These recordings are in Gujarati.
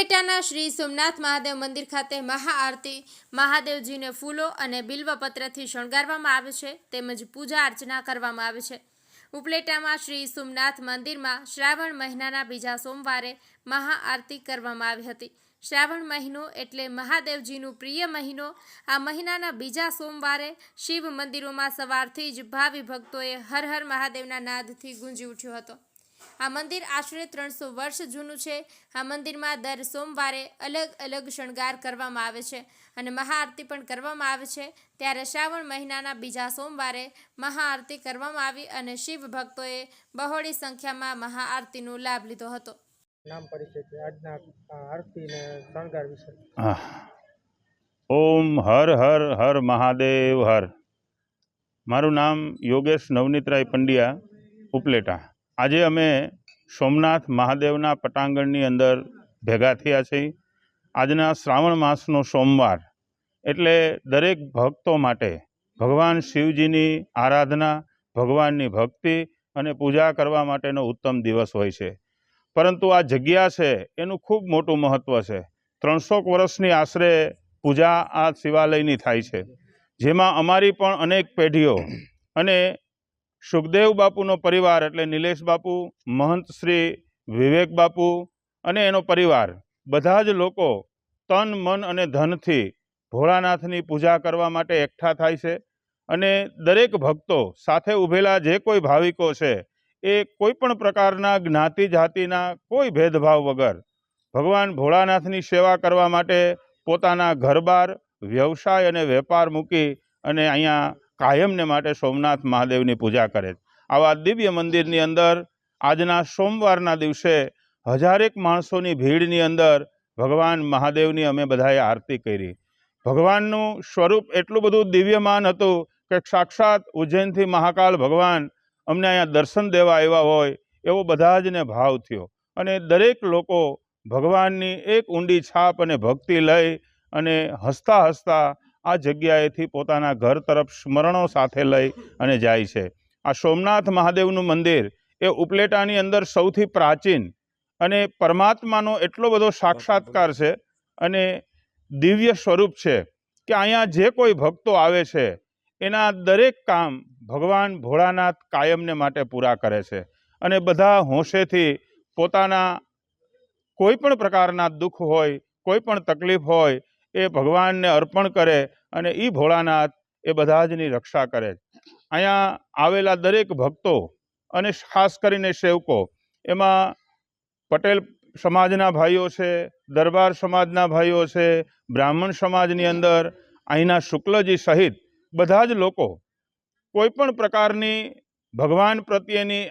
ઉપલેટાના શ્રી સોમનાથ મહાદેવ મંદિર ખાતે મહાઆરતી, મહાદેવજીને ફૂલો અને બિલ્વપત્રથી શણગારવામાં આવે છે તેમજ પૂજા અર્ચના કરવામાં આવે છે. ઉપલેટામાં શ્રી સોમનાથ મંદિરમાં શ્રાવણ મહિનાના બીજા સોમવારે મહાઆરતી કરવામાં આવી હતી. શ્રાવણ મહિનો એટલે મહાદેવજીનું પ્રિય મહિનો. આ મહિનાના બીજા સોમવારે શિવ મંદિરોમાં સવારથી જ ભાવિ ભક્તોએ હર હર મહાદેવના નાદથી ગુંજી ઉઠ્યો હતો. આ મંદિર આશરે ત્રણસો વર્ષ જૂનું છે. આ મંદિરમાં દર સોમવારે અલગ અલગ શણગાર કરવામાં આવે છે અને મહાઆરતી પણ કરવામાં આવે છે. ત્યારે શ્રાવણ મહિનાના બીજા સોમવારે મહાઆરતી કરવામાં આવી અને શિવ ભક્તોએ બહોળી સંખ્યામાં મહાઆરતીનો લાભ લીધો હતો. નામ પરિચય છે. આજના આ આરતી ને શણગાર વિશે. ઓમ હર હર હર મહાદેવ હર. મારું નામ યોગેશ નવનીતરાય પંડ્યા ઉપલેટા. આજે અમે સોમનાથ મહાદેવના પટાંગણની અંદર ભેગા થયા છીએ. આજના શ્રાવણ માસનો સોમવાર એટલે દરેક ભક્તો માટે ભગવાન શિવજીની આરાધના, ભગવાનની ભક્તિ અને પૂજા કરવા માટેનો ઉત્તમ દિવસ હોય છે. પરંતુ આ જગ્યા છે એનું ખૂબ મોટું મહત્ત્વ છે. ત્રણસોક વર્ષની આશરે પૂજા આ શિવાલયની થાય છે. જેમાં અમારી પણ અનેક પેઢીઓ અને સુખદેવ બાપુનો પરિવાર એટલે નિલેશ બાપુ, મહંત શ્રી, વિવેક બાપુ અને એનો પરિવાર. બધા જ લોકો તન, મન અને ધનથી ભોળાનાથની પૂજા કરવા માટે એકઠા થાય છે અને દરેક ભક્તો સાથે ઊભેલા જે કોઈ ભાવિકો છે, એ કોઈ પણ પ્રકારના જ્ઞાતિ જાતિના કોઈ ભેદભાવ વગર ભગવાન ભોળાનાથની સેવા કરવા માટે પોતાના ઘરબાર, વ્યવસાય અને વેપાર મૂકી અને અહીંયા કાયમને માટે સોમનાથ મહાદેવની પૂજા કરે આવા દિવ્ય મંદિરની અંદર આજના સોમવારના દિવસે હજારેક માણસોની ભીડની અંદર ભગવાન મહાદેવની અમે બધાએ આરતી કરી. ભગવાનનું સ્વરૂપ એટલું બધું દિવ્યમાન હતું કે સાક્ષાત ઉજ્જૈનથી મહાકાલ ભગવાન અમને અહીંયા દર્શન દેવા આવ્યા હોય એવો બધા જને ભાવ થયો. અને દરેક લોકો ભગવાનની એક ઊંડી છાપ અને ભક્તિ લઈ અને હસતા હસતા આ જગ્યાએથી પોતાના ઘર તરફ સ્મરણો સાથે લઈ અને જાય છે. આ સોમનાથ મહાદેવનું મંદિર એ ઉપલેટાની અંદર સૌથી પ્રાચીન અને પરમાત્માનો એટલો બધો સાક્ષાત્કાર છે અને દિવ્ય સ્વરૂપ છે કે અહીંયા જે કોઈ ભક્તો આવે છે, એના દરેક કામ ભગવાન ભોળાનાથ કાયમને માટે પૂરા કરે છે. અને બધા હોંશેથી પોતાના કોઈ પણ પ્રકારના દુઃખ હોય, કોઈ પણ તકલીફ હોય એ ભગવાનને અર્પણ કરે અને એ ભોળાનાથ એ બધા જની રક્ષા કરે. અહીંયા આવેલા દરેક ભક્તો અને ખાસ કરીને સેવકો, એમાં પટેલ સમાજના ભાઈઓ છે, દરબાર સમાજના ભાઈઓ છે, બ્રાહ્મણ સમાજની અંદર, અહીંના શુક્લજી સહિત બધા જ લોકો કોઈપણ પ્રકારની ભગવાન પ્રત્યેની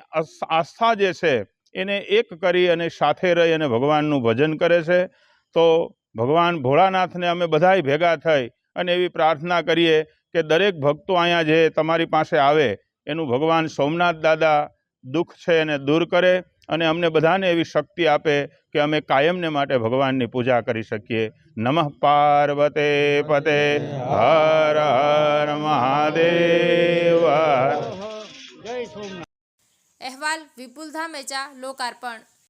આસ્થા જે છે એને એક કરી અને સાથે રહી અને ભગવાનનું ભજન કરે છે. તો ભગવાન ભોળાનાથને અમે બધાય ભેગા થઈ અને એવી પ્રાર્થના કરીએ કે દરેક ભક્તો અહીંયા જે તમારી પાસે આવે એનું ભગવાન સોમનાથ દાદા દુઃખ છે એને દૂર કરે અને અમને બધાને એવી શક્તિ આપે કે અમે કાયમને માટે ભગવાનની પૂજા કરી શકીએ. નમઃ પાર્વતે પતે હર હર મહાદેવ. હર. અહેવાલ વિપુલ ધામેચા લોકાર્પણ.